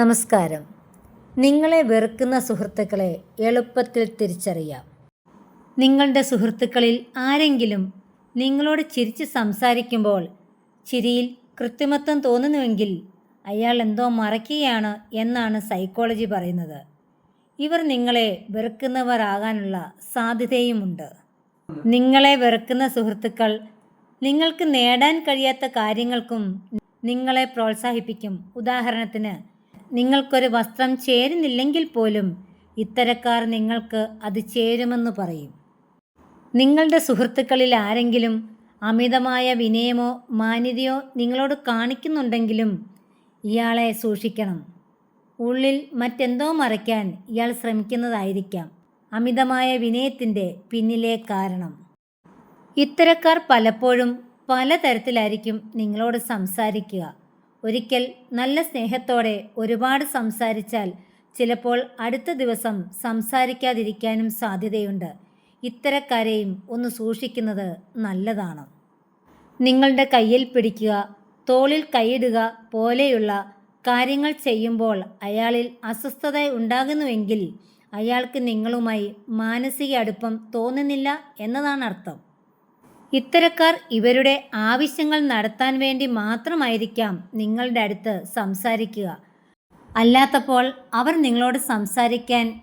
നമസ്കാരം. നിങ്ങളെ വെറുക്കുന്ന സുഹൃത്തുക്കളെ എളുപ്പത്തിൽ തിരിച്ചറിയാം. നിങ്ങളുടെ സുഹൃത്തുക്കളിൽ ആരെങ്കിലും നിങ്ങളോട് ചിരിച്ച് സംസാരിക്കുമ്പോൾ ചിരിയിൽ കൃത്രിമത്വം തോന്നുന്നുവെങ്കിൽ അയാൾ എന്തോ മറയ്ക്കുകയാണ് എന്നാണ് സൈക്കോളജി പറയുന്നത്. ഇവർ നിങ്ങളെ വെറുക്കുന്നവരാകാനുള്ള സാധ്യതയുമുണ്ട്. നിങ്ങളെ വെറുക്കുന്ന സുഹൃത്തുക്കൾ നിങ്ങൾക്ക് നേടാൻ കഴിയാത്ത കാര്യങ്ങൾക്കും നിങ്ങളെ പ്രോത്സാഹിപ്പിക്കും. ഉദാഹരണത്തിന് നിങ്ങൾക്കൊരു വസ്ത്രം ചേരുന്നില്ലെങ്കിൽ പോലും ഇത്തരക്കാർ നിങ്ങൾക്ക് അത് ചേരുമെന്ന് പറയും. നിങ്ങളുടെ സുഹൃത്തുക്കളിൽ ആരെങ്കിലും അമിതമായ വിനയമോ മാന്യതയോ നിങ്ങളോട് കാണിക്കുന്നുണ്ടെങ്കിലും ഇയാളെ സൂക്ഷിക്കണം. ഉള്ളിൽ മറ്റെന്തോ മറയ്ക്കാൻ ഇയാൾ ശ്രമിക്കുന്നതായിരിക്കാം. അമിതമായ വിനയത്തിന്റെ പിന്നിലെ കാരണം. ഇത്തരക്കാർ പലപ്പോഴും പലതരത്തിലായിരിക്കും നിങ്ങളോട് സംസാരിക്കുക. ഒരിക്കൽ നല്ല സ്നേഹത്തോടെ ഒരുപാട് സംസാരിച്ചാൽ ചിലപ്പോൾ അടുത്ത ദിവസം സംസാരിക്കാതിരിക്കാനും സാധ്യതയുണ്ട്. ഇത്തരക്കാരെയും ഒന്ന് സൂക്ഷിക്കുന്നത് നല്ലതാണ്. നിങ്ങളുടെ കയ്യിൽ പിടിക്കുക തോളിൽ കൈയിടുക പോലെയുള്ള കാര്യങ്ങൾ ചെയ്യുമ്പോൾ അയാളിൽ അസ്വസ്ഥത ഉണ്ടാകുന്നുവെങ്കിൽ അയാൾക്ക് നിങ്ങളുമായി മാനസിക അടുപ്പം തോന്നുന്നില്ല എന്നതാണ് അർത്ഥം. ഇത്തരക്കാർ ഇവരുടെ ആവശ്യങ്ങൾ നടത്താൻ വേണ്ടി മാത്രമായിരിക്കാം നിങ്ങളുടെ അടുത്ത് സംസാരിക്കുക. അല്ലാത്തപ്പോൾ അവർ നിങ്ങളോട് സംസാരിക്കാൻ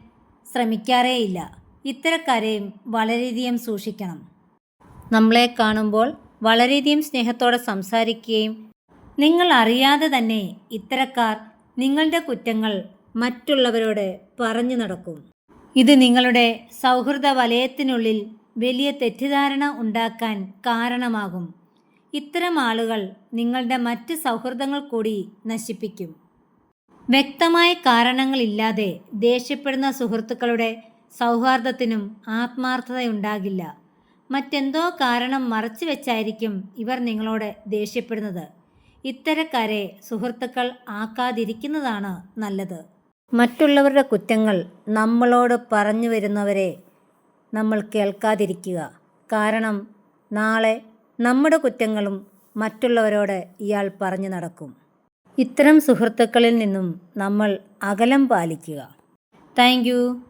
ശ്രമിക്കാറേയില്ല. ഇത്തരക്കാരെയും വളരെയധികം സൂക്ഷിക്കണം. നമ്മളെ കാണുമ്പോൾ വളരെയധികം സ്നേഹത്തോടെ സംസാരിക്കുകയും നിങ്ങൾ അറിയാതെ തന്നെ ഇത്തരക്കാർ നിങ്ങളുടെ കുറ്റങ്ങൾ മറ്റുള്ളവരോട് പറഞ്ഞു നടക്കും. ഇത് നിങ്ങളുടെ സൗഹൃദ വലയത്തിനുള്ളിൽ വലിയ തെറ്റിദ്ധാരണ ഉണ്ടാക്കാൻ കാരണമാകും. ഇത്തരം ആളുകൾ നിങ്ങളുടെ മറ്റ് സൗഹൃദങ്ങൾ കൂടി നശിപ്പിക്കും. വ്യക്തമായ കാരണങ്ങളില്ലാതെ ദേഷ്യപ്പെടുന്ന സുഹൃത്തുക്കളുടെ സൗഹാർദ്ദത്തിനും ആത്മാർത്ഥതയുണ്ടാകില്ല. മറ്റെന്തോ കാരണം മറച്ചു വെച്ചായിരിക്കും ഇവർ നിങ്ങളോട് ദേഷ്യപ്പെടുന്നത്. ഇത്തരക്കാരെ സുഹൃത്തുക്കൾ ആക്കാതിരിക്കുന്നതാണ് നല്ലത്. മറ്റുള്ളവരുടെ കുറ്റങ്ങൾ നമ്മളോട് പറഞ്ഞു വരുന്നവരെ നമ്മൾ കേൾക്കാതിരിക്കുക. കാരണം നാളെ നമ്മുടെ കുറ്റങ്ങളും മറ്റുള്ളവരോട് ഇയാൾ പറഞ്ഞു നടക്കും. ഇത്തരം സുഹൃത്തുക്കളിൽ നിന്നും നമ്മൾ അകലം പാലിക്കുക. താങ്ക്